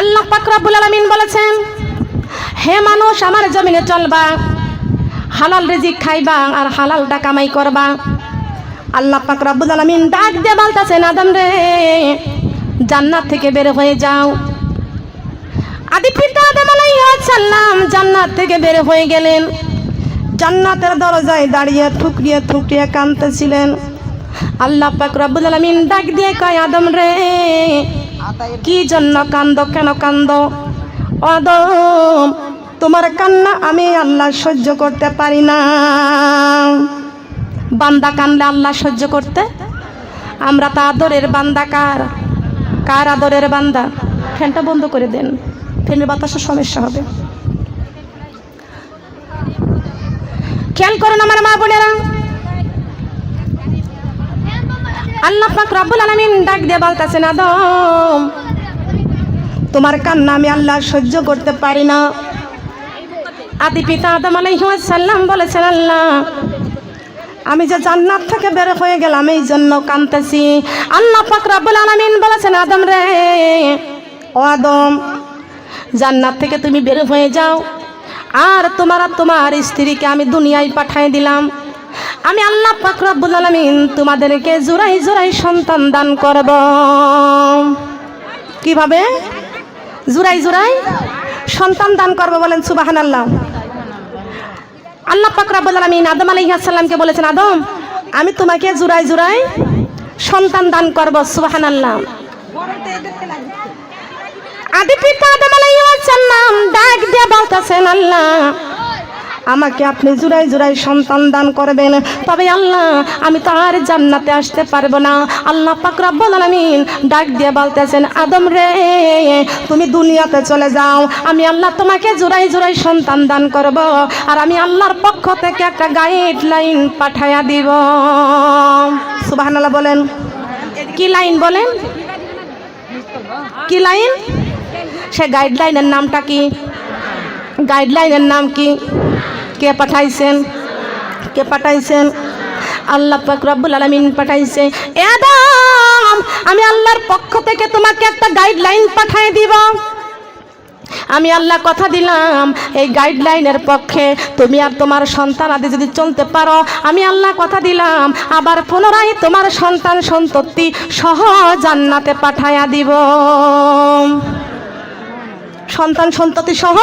আল্লাহ পাক রব্বুল আলামিন বলেছেন, হে মানুষ, আমার জমিনে চলবা, হালাল রিজিক খাইবা আর হালালটা কামাই করবা। আল্লাহ পাক রব্বুল আলামিন ডাক দিয়ে বলতেছেন আদম রে, জান্নাত থেকে বের হয়ে যাও। আদি পিতা আদম আলাইহিস সালাম জান্নাত থেকে বের হয়ে গেলেন। জান্নাতের দরজায় দাঁড়িয়ে ঠুকরিয়ে ঠুকরিয়ে কাঁদতেছিলেন। আল্লাহ পাক রব্বুল আলামিন ডাক দিয়ে কয়, আদম রে কি জন্য কান্দ? কেন কান্দ? আদম তোমার কান্না আমি আল্লাহ সহ্য করতে পারি না। বান্দা কানলে আল্লাহ সহ্য করতে? আমরা তা আদরের বান্দা, কার? কার আদরের বান্দা? ফ্যানটা বন্ধ করে দেন। ফ্যানের বাতাসের সমস্যা হবে। খেয়াল করুন আমার মা বোনেরা। আল্লাহ পাক রব্বুল আলামিন ডাক দিয়ে বলতেছেন আদম তোমার কান্না আমি আল্লাহ সহ্য করতে পারি না। আদি পিতা আদম আলাইহিস সালাম বলেছেন, আল্লাহ, আমি যে জান্নাত থেকে বের হয়ে গেলাম এই জন্য কাঁদতেছি। আল্লাহ পাক রব্বুল আলামিন বলেছেন, আদম রে, ও আদম, জান্নাত থেকে তুমি বের হয়ে যাও। আর তোমার আর তোমার স্ত্রীকে আমি দুনিয়ায় পাঠিয়ে দিলাম। আমি আল্লাহ পাক রব্বুল আলামিন তোমাদেরকে জোড়াই জোড়াই সন্তান দান করব। কীভাবে? জোড়াই জোড়াই সন্তান দান করব বলেন সুবহানাল্লাহ। আল্লাহ পাক রব্বুল আলামিন আদম আলাইহিস সালামকে বলেছেন, আদম, আমি তোমাকে জোড়াই জোড়াই সন্তান দান করব সুবাহান আল্লাহ আদি পিতা আদম আলাইহিস সালাম ডাক দিয়ে বলতেছেন, আল্লাহ আমাকে আপনি জুড়াই জুড়াই সন্তান দান করবেন। তবে আল্লাহ, আমি তো আর জান্নাতে আসতে পারব না। আল্লাহ পাক রব্বুল ডাক দিয়ে বলতেছেন, আদম রে, তুমি দুনিয়াতে চলে যাও। আমি আল্লাহ তোমাকে জুড়াই জুড়াই সন্তান দান করব। আর আমি আল্লাহর পক্ষ থেকে একটা গাইডলাইন পাঠায়া দিব। সুবহানাল্লাহ বলেন। কি লাইন বলেন? কি লাইন? সে গাইডলাইনের নামটা কি? গাইডলাইনের নাম কি? কে পাঠাইছেন? কে পাঠাইছেন? আল্লাহ পাক রব্বুল আলামিন পাঠাইছে। এ আদম, আমি আল্লাহর পক্ষ থেকে তোমাকে একটা গাইডলাইন পাঠিয়ে দিব। আমি আল্লাহ কথা দিলাম, এই গাইডলাইনের পক্ষে তুমি আর তোমার সন্তান আদি যদি চলতে পারো, আমি আল্লাহ কথা দিলাম, আবার পুনরায় তোমার সন্তান সন্ততি সহ জান্নাতে পাঠায়া দিব। সন্তান সন্ততি সহ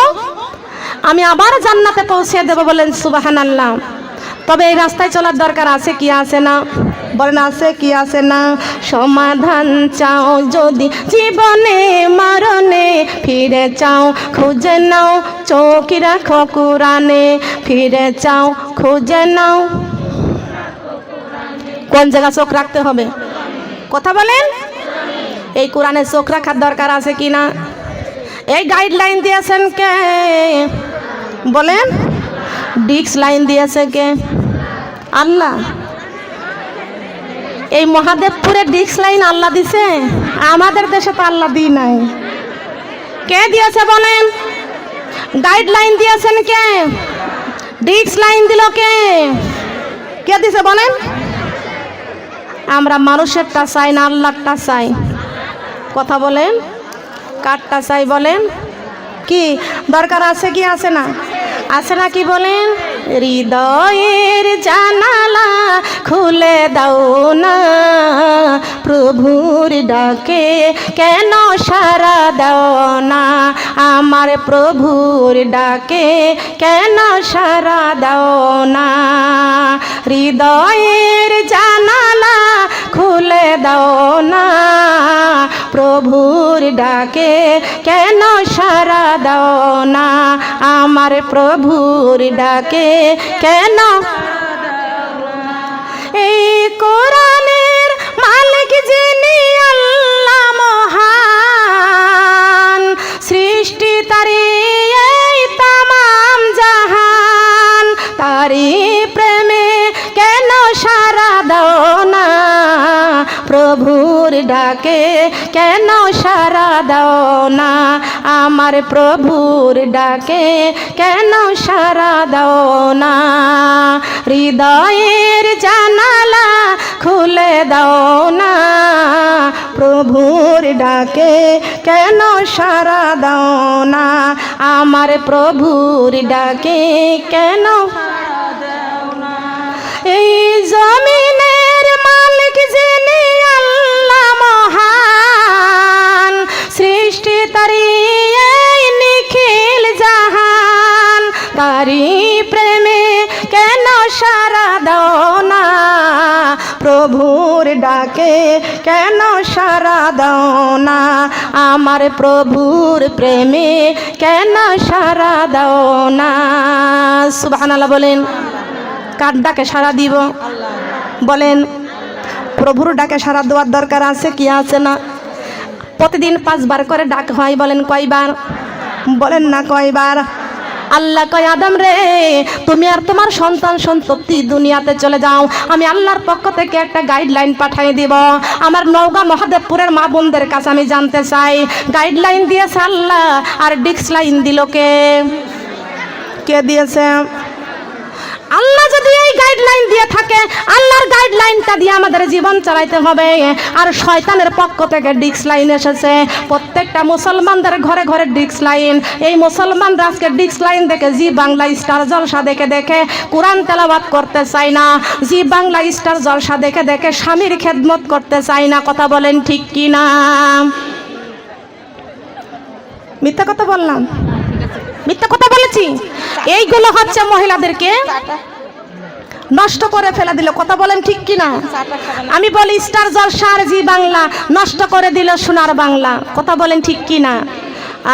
আমি আবার জান্নাতে পৌঁছে দেব বলেন সুবাহান আল্লাহ তবে এই রাস্তায় চলার দরকার আছে কি আছে না? বলেন আছে কি আছে না? সমাধান চাও যদি জীবনে, মারণে ফিরে চাও, খুঁজে নাও চৌকি রাখো কোরআনে, ফিরে চাও, খুঁজে নাও। কোন জায়গা চোখ রাখতে হবে? কথা বলেন? এই কোরআনে চোখ রাখার দরকার আছে কি না? এই গাইডলাইন দিয়েছেন কে? বলেন। ডিক্স লাইন দিয়েছে কে? আল্লাহ। এই মহাদেবপুরে ডিক্স লাইন আল্লাহ দিছে? আমাদের দেশে তো আল্লাহ দিই নাই। কে দিয়েছে বলেন? গাইডলাইন দিয়েছেন কে? ডিক্স লাইন দিল কে? কে দিছে বলেন? আমরা মানুষেরটা চাই না আল্লাহটা চাই। কথা বলেন। কাঠটা চাই বলেন। কি? দরকার আছে কি আছে না? আছে না কি বলেন? হৃদয়ের জানালা খুলে দাও না। প্রভুর ডাকে কেন সারা দাও না? আমার প্রভুর ডাকে কেন সারা দাও না? হৃদয়ের জানালা খুলে ডাকে কেন সারা দাও না? আমার প্রভুর ডাকে কেন এই কোরআনের মালিক যিনি আল্লাহ মহান, সৃষ্টি তারি ডাকে, কেন সারা দাও না? আমার প্রভুর ডাকে, কেন সারা দাও না? হৃদয়ের জানালা খুলে দাও না। প্রভুর ডাকে, কেন সারা দাও না? আমার প্রভুর ডাকে, কেন এই জমিনের সৃষ্টি তারি নিখিল জাহান, তারি প্রেমে কেন সারা দাও না? প্রভুর ডাকে কেন সারা দাও না? আমার প্রভুর প্রেমে কেন সারা দাও না? বলেন, কার ডাকে সারা দিব? বলেন, প্রভুর ডাকে সারা দেওয়ার দরকার আছে কি আছে না? প্রতিদিন পাঁচবার করে ডাক হয়, বলেন কয়বার? বলেন না কয়বার। আল্লাহ কয়, আদম রে, তুমি আর তোমার সন্তান সন্ততি দুনিয়াতে চলে যাও। আমি আল্লাহর পক্ষ থেকে একটা গাইডলাইন পাঠিয়ে দিব। আমার নওগাঁ মহাদেবপুরের মা বোনদের কাছে আমি জানতে চাই। গাইডলাইন দিয়েছে আল্লাহ, আর ডিক্স লাইন দিল কে? কে দিয়েছে? আল্লাহ যদি এই গাইডলাইন দিয়ে থাকে, আল্লাহর গাইডলাইনটা দিয়ে আমাদের জীবন চালাইতে হবে। আর শয়তানের পক্ষ থেকে ডিক্স লাইন এসেছে। প্রত্যেকটা মুসলমানদের ঘরে ঘরে ডিক্স লাইন। এই মুসলমানরা আজকে ডিক্স লাইন দেখে জি বাংলা স্টার জলসা দেখে দেখে কোরআন তেলাবাদ করতে চায় না। জি বাংলা স্টার জলসা দেখে দেখে স্বামীর খেদমত করতে চায় না। কথা বলেন ঠিক কি না মিথ্যা কথা বললাম? মিথ্যা কথা বলেছি? এইগুলো হচ্ছে মহিলাদেরকে নষ্ট করে ফেলে দিল। কথা বলেন ঠিক কি না আমি বলি, স্টার জলসার জি বাংলা, নষ্ট করে দিল সোনার বাংলা। কথা বলেন ঠিক কি না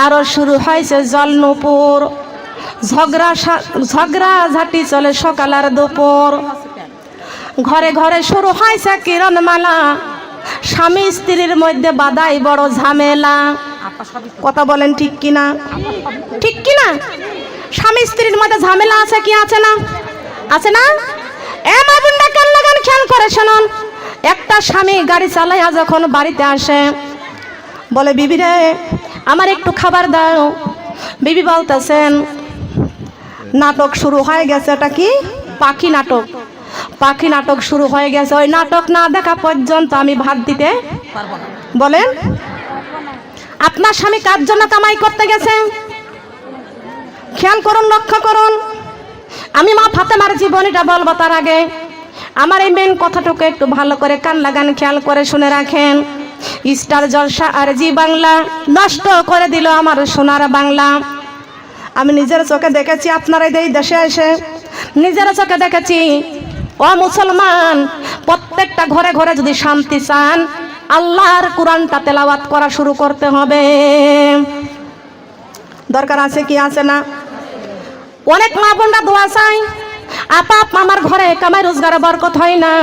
আরও শুরু হয়েছে জল জলনুপুর। ঝগড়া ঝগড়া ঝাঁটি চলে সকাল আর দুপুর। ঘরে ঘরে শুরু হয়েছে কিরণমালা। স্বামী স্ত্রীর মধ্যে বাদাই বড় ঝামেলা। কথা বলেন ঠিক কি না ঠিক কি না স্বামী স্ত্রীর মধ্যে ঝামেলা আছে কি, আছে না? আছে না? এ খেয়াল করে একটা স্বামী গাড়ি চালাইয়া যখন বাড়িতে আসে, বলে, বিবি রে, আমার একটু খাবার দাও। বিবি বলতেছেন, নাটক শুরু হয়ে গেছে। এটা কি? পাখি নাটক। পাখি নাটক শুরু হয়ে গেছে। ওই নাটক না দেখা পর্যন্ত আমি ভাত দিতে বলেন, আপনার স্বামী কার জন্য কামাই করতে গেছে? খেয়াল করুন, লক্ষ্য করুন। আমি মা ফাতেমার জীবনীটা বলব তার আগে। আমার এই মেন কথাটুকু একটু ভালো করে কান লাগান, খেয়াল করে শুনে রাখেন। স্টার জলসা আর জি বাংলা নষ্ট করে দিল আমার সোনার বাংলা। আমি নিজের চোখে দেখেছি, আপনারা এই দেশে এসে নিজের চোখে দেখেছি। ও মুসলমান, প্রত্যেকটা ঘরে ঘরে যদি শান্তি চান, আল্লাহর কোরআনটা তেলাওয়াত করা শুরু করতে হবে। দরকার আছে কি, আছে না? অনেক মা বোনরা দোয়া চাই। আপা আমার ঘরে কামাই রোজগারে বরকত হয় না।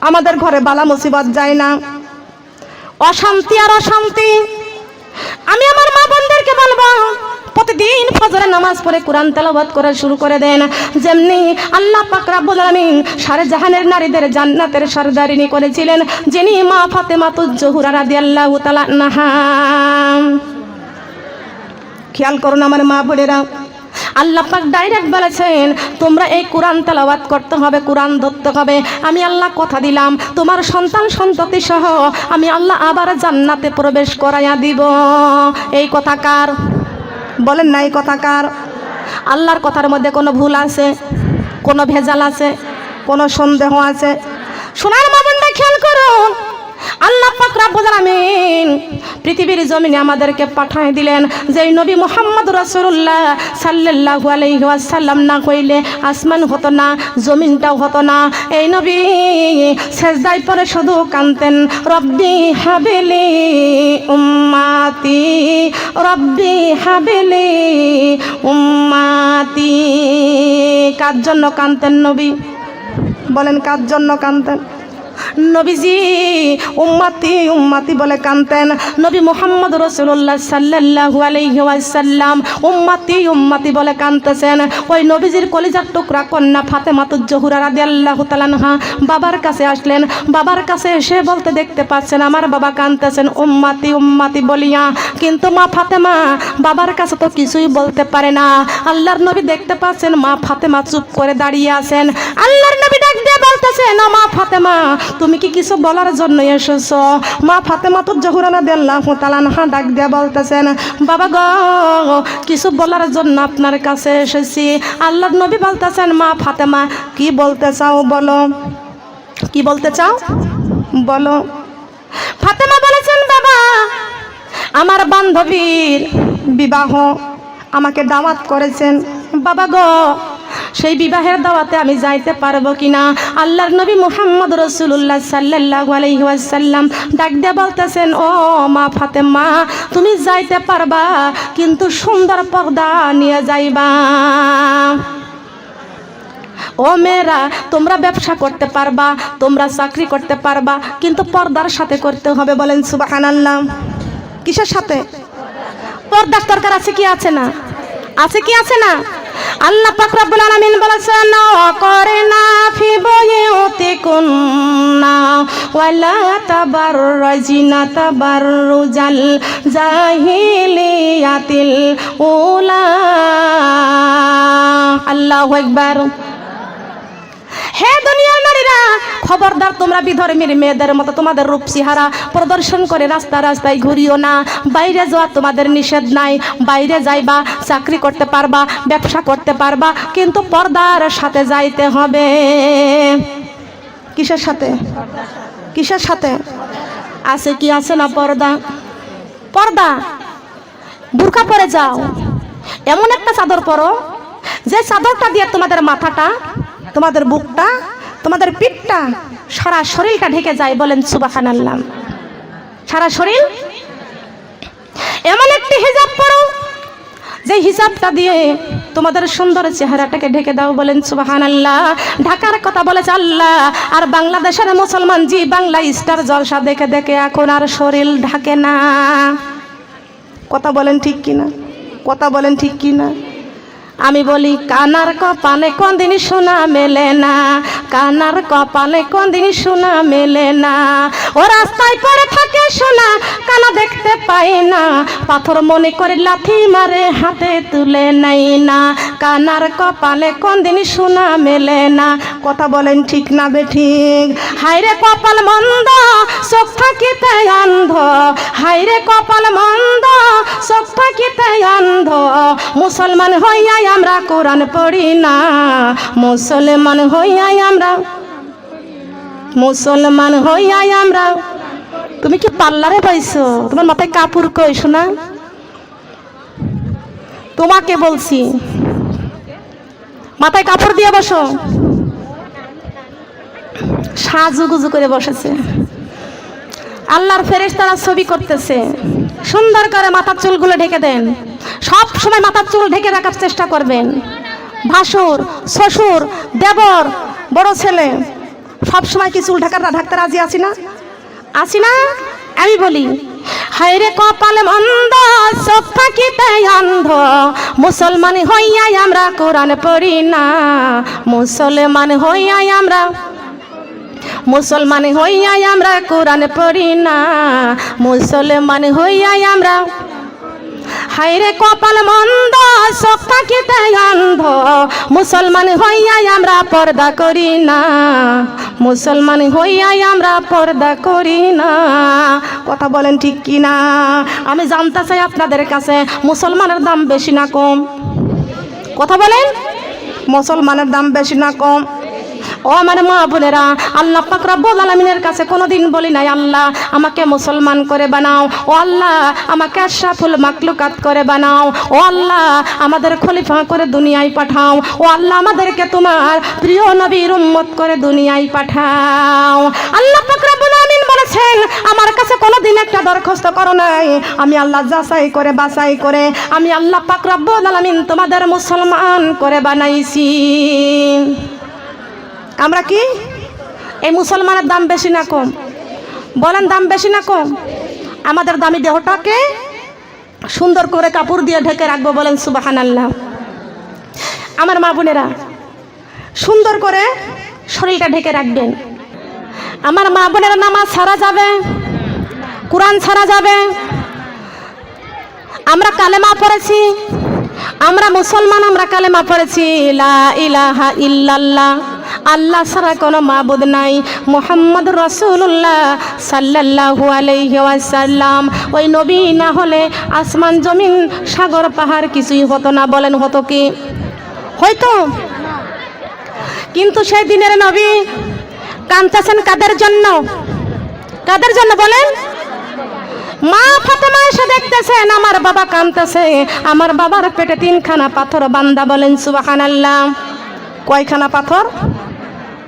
আমাদের ঘরে বালা মুসিবত যায় না। অশান্তি আর অশান্তি। আমি আমার মা বোনদেরকে বলব, প্রতিদিন ফজরে নামাজ পড়ে কোরআন তেলাওয়াত করা শুরু করে দেন। যেমনি আল্লাহ পাক রাব্বুল আলামিন সারে জাহানের নারীদের জান্নাতের সরদারিনী করেছিলেন, যিনি মা ফাতেমাতুজ জোহরা রাদিয়াল্লাহু তাআলা আনহা। খেয়াল করুন আমার মা বোনেরা আল্লাহ পাক ডাইরেক্ট বলেছেন, তোমরা এই কোরআন তেলাওয়াত করতে হবে, কোরআন ধরতে হবে। আমি আল্লাহ কথা দিলাম, তোমার সন্তান সন্ততি সহ আমি আল্লাহ আবার জান্নাতে প্রবেশ করাইয়া দিব। এই কথা কার? বলেন না, এই কথা কার? আল্লাহর কথার মধ্যে কোনো ভুল আছে? কোনো ভেজাল আছে? কোনো সন্দেহ আছে? সোনার মামনটা খেয়াল করুন আল্লাহ পাক রাব্বুল আলামিন পৃথিবীর জমিনে আমাদেরকে পাঠিয়ে দিলেন যে নবী মোহাম্মদ সাল্লাল্লাহু আলাইহি ওয়াসাল্লাম না কইলে আসমান হতো না, জমিনটাও হতো না। এই নবী সেজদায় পরে শুধু কানতেন রব্বি হাবিলি উম্মাতি, রব্বি হাবিলি উম্মাতি। কার জন্য কানতেন নবী? বলেন, কার জন্য কানতেন নবীজি, উম্মাতি উম্মাতি বলে কানতেন। নবী মোহাম্মদ রসুল্লাহ সাল্লাল্লাহু আলাইহি ওয়াসাল্লাম উম্মাতি উম্মাতি বলে কানতেছেন। ওই নবীজির কলিজার টুকরা কন্যা ফাতেমাতুজ জহুরা রাদিয়াল্লাহু তাআলাহা বাবার কাছে আসলেন। বাবার কাছে এসে বলতে দেখতে পাচ্ছেন, আমার বাবা কানতেছেন। উম্মাতি উম্মাতি বলিয়া, কিন্তু মা ফাতেমা, বাবার কাছে তো কিছুই বলতে পারে না। আল্লাহর নবী দেখতে পাচ্ছেন মা ফাতেমা চুপ করে দাঁড়িয়ে আছেন। আল্লাহর নবী বলতেছেন "ও মা ফাতেমা, তুমি কি কিছু বলার জন্য এসেছ? মা ফাতেমা তো জহুরানা দেল্লাহ তালানহা ডাক দিয়া বলতেছেন, বাবা গো, কিছু বলার জন্য আপনার কাছে এসেছি। আল্লাহর নবী বলতেছেন, মা ফাতেমা, কি বলতে চাও বলো। কি বলতে চাও? বলো। ফাতেমা বলেছেন, বাবা, আমার বান্ধবীর বিবাহ আমাকে দাওয়াত করেছেন। বাবা গো সেই বিবাহের দাওয়াতে আমি যাইতে পারব কিনা? আল্লাহর নবী মুহাম্মদ রসুল্লাহ সাল্লাহ আলহিহাসাল্লাম ডাক দিয়ে বলতেছেন, ও মা ফাতেমা, তুমি যাইতে পারবা, কিন্তু সুন্দর পর্দা নিয়ে যাইবা। ও মেয়েরা, তোমরা ব্যবসা করতে পারবা, তোমরা চাকরি করতে পারবা, কিন্তু পর্দার সাথে করতে হবে বলেন সুবাহান আল্লাহ কিসের সাথে? পর্দার দরকার আছে কি আছে না? আছে কি আছে না? আল্লাহ পাক রব্বুল আলামিন বলেছেন করে না ফি বুয়ুতিকুন্না ওয়ালা তাবাররাজিনা তাবাররুজাল জাহিলিয়াতিল উলা। আল্লাহু আকবার। হে দুনিয়ার নারীরা তোমরা বিধর্মীর মেয়েদের মতো তোমাদের রূপ চেহারা প্রদর্শন করে রাস্তা রাস্তায় ঘুরিও না। বাইরে যাওয়া তোমাদের নিষেধ নাই। বাইরে যাইবা, চাকরি করতে পারবা, ব্যবসা করতে পারবা, কিন্তু পর্দার সাথে যাইতে হবে। কিসের সাথে? কিসের সাথে? আছে কি আছে না পর্দা? পর্দা! বুরকা পরে যাও। এমন একটা চাদর পরো, যে চাদরটা দিয়ে তোমাদের মাথাটা, তোমাদের বুকটা, তোমাদের পিঠটা সারা শরীরটা ঢেকে যায় বলেন সুবাহান আল্লাহ সারা শরীর? এমন একটি হিজাব পরো যে হিসাবটা দিয়ে তোমাদের সুন্দর চেহারাটাকে ঢেকে দাও বলেন সুবাহান আল্লাহ ঢাকার কথা বলেছে আল্লাহ, আর বাংলাদেশের মুসলমান জি বাংলা স্টার জলসা দেখে দেখে এখন আর শরীর ঢাকে না। কথা বলেন ঠিক কিনা? কথা বলেন ঠিক কিনা? আমি বলি, কানার কপালে কোনদিন সোনা মেলে না, কানার কপালে কোনদিন সোনা মেলে না। ও রাস্তায় পড়ে থাকে সোনা, কানা দেখতে পাই না। পাথর মনে করে লাথি মারে, হাতে তুলে নেই না। কানার কপালে কোনদিন সোনা মেলে না। কথা বলেন ঠিক না বে ঠিক? হাইরে কপাল মন্দ, চোখ থাকিতে অন্ধ। হাইরে কপাল মন্দ, চোখ থাকিতে অন্ধ। মুসলমান হইয়াই আমরা কোরআন পড়ি না। মুসলমান হইয়াই আমরা, মুসলমান হইয়াই আমরা। তুমি কি পার্লারে পাইছো তোমার মাথায় কাপড় কই শোনা? তোমাকে বলছি, মাথায় কাপড় দিয়ে বসো। সাজুগুজু করে বসেছে। আল্লাহর ফেরেশ তারা ছবি করতেছে। সুন্দর করে মাথার চুলগুলো ঢেকে দেন। সব সময় মাথার চুল ঢেকে রাখার চেষ্টা করবেন। ভাসুর, শ্বশুর, দেবর, বড় ছেলে, সব সময় কি চুল ঢাকার ঢাকতে রাজি আছি না? আছি না? আমি বলি হায়রে কপালে মন্দ, চোখ থাকিতে অন্ধ, মুসলমান হইয়াই আমরা কোরআন পড়ি না। মুসলমান হইয়াই আমরা, মুসলমান হইয়াই আমরা কোরআন পড়ি না। মুসলমান হইয়াই আমরা হাইরে কপাল মন্দ চোখ থাকিতে অন্ধ মুসলমান হইয়াই আমরা পর্দা করি না। মুসলমান হইয়াই আমরা পর্দা করি না। কথা বলেন ঠিক কি না আমি জানতে চাই আপনাদের কাছে, মুসলমানের দাম বেশি না কম? কথা বলেন? মুসলমানের দাম বেশি না কম? ও আমার মা বোনেরা, আল্লাহ পাক রব্বুল আলামিনের কাছে কোনোদিন বলি নাই, আল্লাহ আমাকে মুসলমান করে বানাও, ও আল্লাহ আমাকে আশরাফুল মাকলুকাত করে বানাও, ও আল্লাহ আমাদের খলিফা করে দুনিয়ায় পাঠাও, ও আল্লাহ আমাদেরকে তোমার প্রিয় নবীর উম্মত করে দুনিয়ায় পাঠাও। আল্লাহ পাক রব্বুল আলামিন বলেছেন, আমার কাছে কোনোদিন একটা দরখাস্ত করো নাই, আমি আল্লাহ যাচাই করে বাছাই করে, আমি আল্লাহ পাক রব্বুল আলামিন তোমাদের মুসলমান করে বানাইছি। আমরা কি? এই মুসলমানের দাম বেশি না কম? বলেন দাম বেশি না কম? আমাদের দামি দেহটাকে সুন্দর করে কাপড় দিয়ে ঢেকে রাখব বলেন সুবাহান আল্লাহ আমার মা বোনেরা, সুন্দর করে শরীরটা ঢেকে রাখবেন। আমার মা বোনেরা নামাজ ছাড়া যাবে, কোরআন ছাড়া যাবে। আমরা কালেমা পড়েছি, আমরা মুসলমান, আমরা কালেমা পড়েছি, লা ইলাহা ইল্লাল্লাহ। আল্লাহ ছাড়া কোনো মাবুদ নাই। মোহাম্মদ রসুল্লাহ সাল্লাল্লাহু আলাইহি ওয়াসাল্লাম। ওই নবী না হলে আসমান, জমিন, সাগর, পাহাড় কিছুই হতো না, বলেন হতো কি? হয়তো। কিন্তু সেই দিনের নবী কান্তাছেন কাদের জন্য? কাদের জন্য বলেন? মা ফাতেমা এসে দেখতেছেন, আমার বাবা কাঁদতেছে। আমার বাবার পেটে তিনখানা পাথর বান্দা বলেন সুবাহান আল্লাহ কয়খানা পাথর?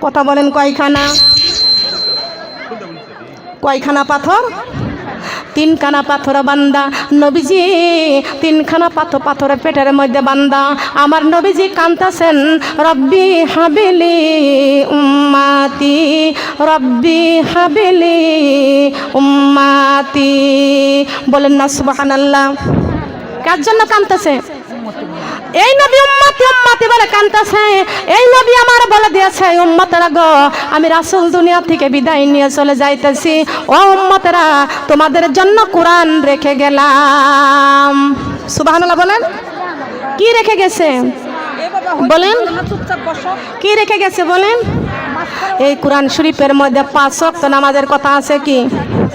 কথা বলেন কয়খানা? কয়খানা পাথর? তিনখানা পাথর বান্দা। নবীজি, তিনখানা পাথর পাথরের পেটের মধ্যে বান্দা। আমার নবীজি কান্তাছেন রব্বি হাবিলি উম্মাতি, রব্বি হাবিলি উম্মাতি। বলেন না, সুবহানাল্লাহ। কার জন্য কান্তাছে এই নবী উম্মতি উম্মতি বলে কান্তাছে। এই নবী আমার বলে দিয়েছে উম্মতেরা গো আমি রাসূল দুনিয়া থেকে বিদায় নিয়ে চলে যাইতেছি। ও উম্মতেরা তোমাদের জন্য কোরআন রেখে গেলাম। সুবহানাল্লাহ বলেন। কি রেখে গেছে? বলেন। কি রেখে গেছে বলেন? এই কোরআন শরীফের মধ্যে পাঁচ ওয়াক্ত নামাজের কথা আছে কি?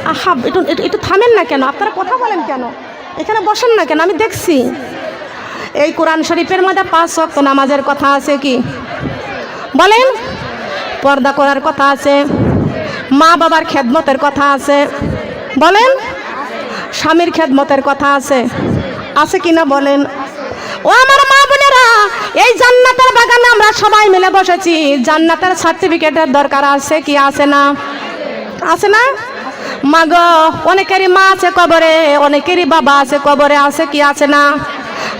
আহা একটু- একটু থামেন না কেন? আপনারা কথা বলেন কেন? এখানে বসেন না কেন? আমি দেখছি। এই কোরআন শরীফের মধ্যে পাঁচ শক্ত নামাজের কথা আছে কি? বলেন? পর্দা করার কথা আছে। মা বাবার খেদমতের কথা আছে। বলেন? স্বামীর খেদমতের কথা আছে। আছে কি না বলেন? ও আমার মা বোনেরা, এই জান্নাতের বাগানে আমরা সবাই মিলে বসেছি। জান্নাতের সার্টিফিকেটের দরকার আছে কি আছে না? আছে না? মা গো অনেকেরই মা আছে কবরে, অনেকেরই বাবা আছে কবরে, আছে কি আছে না?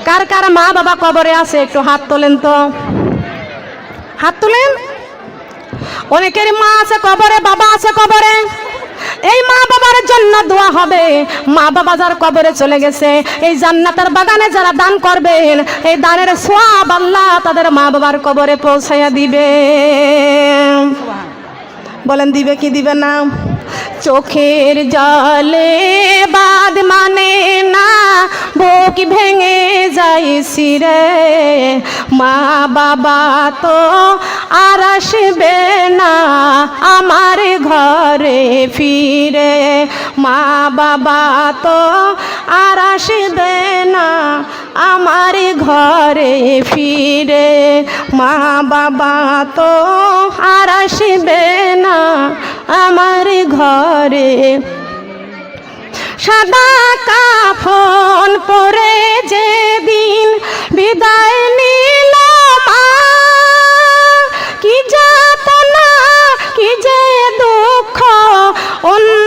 কার কার মা বাবা কবরে আছে, একটু হাত তোলেন তো। হাত তুলেন? অনেকের মা আছে কবরে, বাবা আছে কবরে। এই মা বাবার জন্য দোয়া হবে। মা বাবা যার কবরে চলে গেছে, এই জান্নাতের বাগানে যারা দান করবেন, এই দানের সোয়াব আল্লাহ তাদের মা বাবার কবরে পৌঁছাইয়া দিবে বলেন, দিবে কি দিবে না? চোখের জলে বাদ মানে না, বুক ভেঙে যাই সিরে মা বাবা তো আর আসবে না আমার ঘরে ফিরে। মা বাবা তো আর আসবে না আমার ঘরে ফিরে। মা বাবা তো আর আসবে না আমার ঘরে। সাদা কাফন পরে যেদিন বিদায় নিল কি যাতনা কি যে দুঃখ অন্য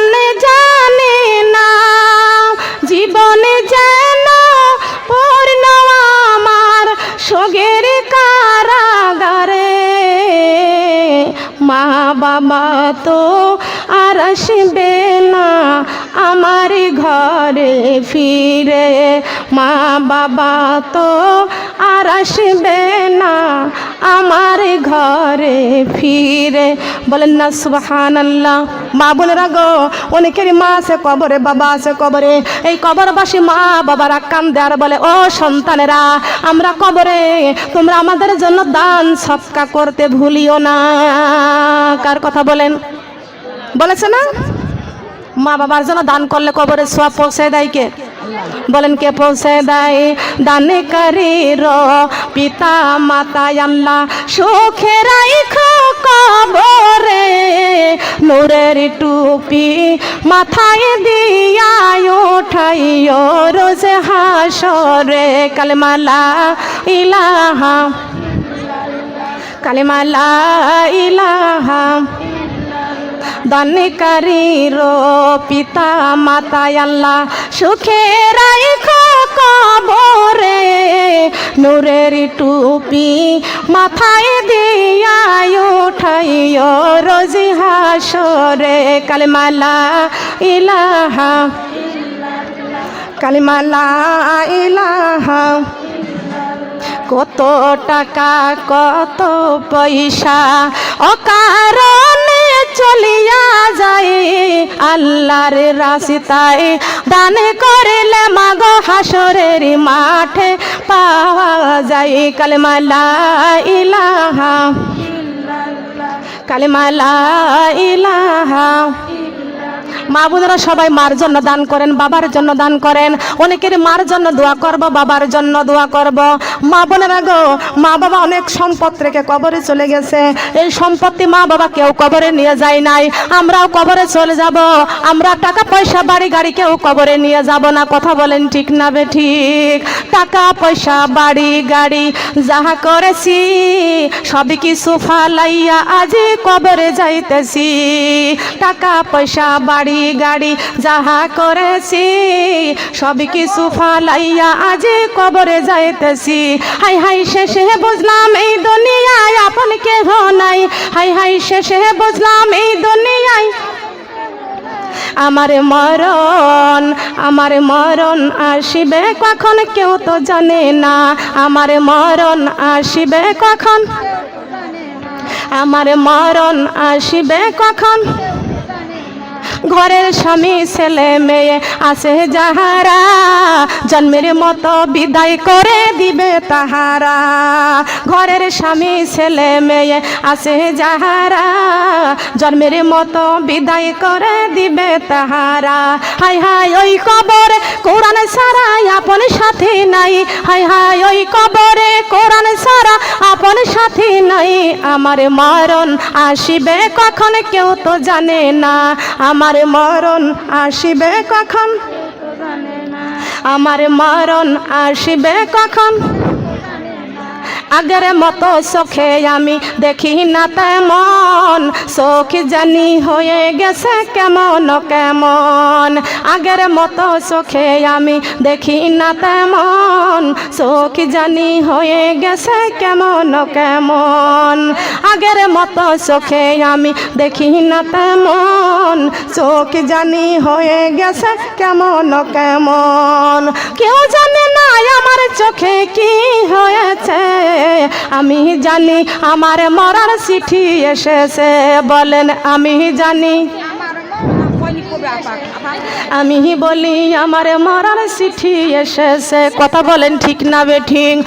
মা বাবা তো আর আসবে না। আমার ঘরে ফিরে, মা বাবা তো আর আসবে না। আমার ঘরে ফিরে। বলেন না সুবাহান আল্লাহ মা বোনেরা গো অনেকেরই মা আছে কবরে, বাবা আছে কবরে। এই কবরবাসী মা বাবারা কান্দে আর বলে, ও সন্তানেরা, আমরা কবরে। তোমরা আমাদের জন্য দান সৎকা করতে ভুলিও না। কার কথা বলেন? বলেছে না? মা বাবার জন্য দান করলে কবরে সব পৌঁছে দেয় কে? বলেন কে পৌঁছে দেয়? দানে কারি র পিতা, মাতা, আল্লাহ সুখে রাইখো কবরে, নূরের টুপি মাথায় দিয়া উঠাইও রোজ হাসরে। কালমালা ইলাহা কালেমালা ইলাহা। দানিকারীর পিতা, মাতা, আল্লাহ সুখে রাইখো কবরে। নূরের টুপি মাথায় দিয়া উঠাইও রোজি হাসরে। কালিমালা ইলাহা কালিমালা ইলাহা। কত টাকা, কত পয়সা, অকারণে চলিয়া যায়, আল্লাহর রাস্তায় দান করিলে মাগ হাসরের মাঠে পাওয়া যায়। কালমালা ইলাহা কালিমালা ইলাহা মা বোনেরা সবাই মার জন্য দান করেন, বাবার জন্য দান করেন। অনেকের মার জন্য দোয়া করব, বাবার জন্য দোয়া করব। মা বোনেরা গো, মা বাবা অনেক সম্পদ রেখে কবরে চলে গেছে। এই সম্পত্তি মা বাবা কেউ কবরে নিয়ে যায় নাই। আমরাও কবরে চলে যাব। আমরা টাকা পয়সা, বাড়ি গাড়ি কেউ কবরে নিয়ে যাব না। কথা বলেন ঠিক না বে ঠিক? টাকা পয়সা, বাড়ি গাড়ি যাহা করেছি, সবই কিছু ফালাইয়া আজি কবরে যাইতেছি। টাকা পয়সা, বাড়ি গাড়ি যাহা করেছি, সব কিছু ফালাইয়া আজি কবরে যাইতেছি। হাই হাই, শেষে বুঝলাম এই দুনিয়ায় আপন কেহ নাই। হাই হাই, শেষে বুঝলাম এই দুনিয়ায় আমার মরণ আমার মরণ আসিবে কখন কেউ তো জানে না। আমার মরণ আসিবে কখন? আমার মরণ আসিবে কখন? ঘরের স্বামী, ছেলে, মেয়ে আছে যাহারা। জন্মের মতো বিদায় করে দিবে তাহারা। ঘরের স্বামী, ছেলে, মেয়ে আছে যাহারা। জন্মের মতো বিদায় করে দিবে তাহারা। হাই হাই, ওই কবর কোরআন সারা আপন সাথী নাই। হাই হাই, ওই কবরে কোরআন সারা আপন সাথী নাই। আমার মারণ আসিবে কখন কেউ তো জানে না। আমার মরণ আসিবে কখন? আমার মরণ আসিবে কখন? আগের মতো চোখে আমি দেখি না তেমন। চোখ জানি হয়ে গেছে কেমন কেমন? আগের মতো চোখে আমি দেখি না তেমন। চোখ জানি হয়ে গেছে কেমন কেমন? আগের মতো চোখে আমি দেখি না তেমন। চোখ জানি হয়ে গেছে কেমন কেমন? কেউ জানে না আমার চোখে কি হয়েছে? আমি জানি আমার মরার চিঠি এসেছে, বলেন আমি জানি। আমি বলি, আমার মরার চিঠি এসেছে। কথা বলেন ঠিক না বে ঠিক।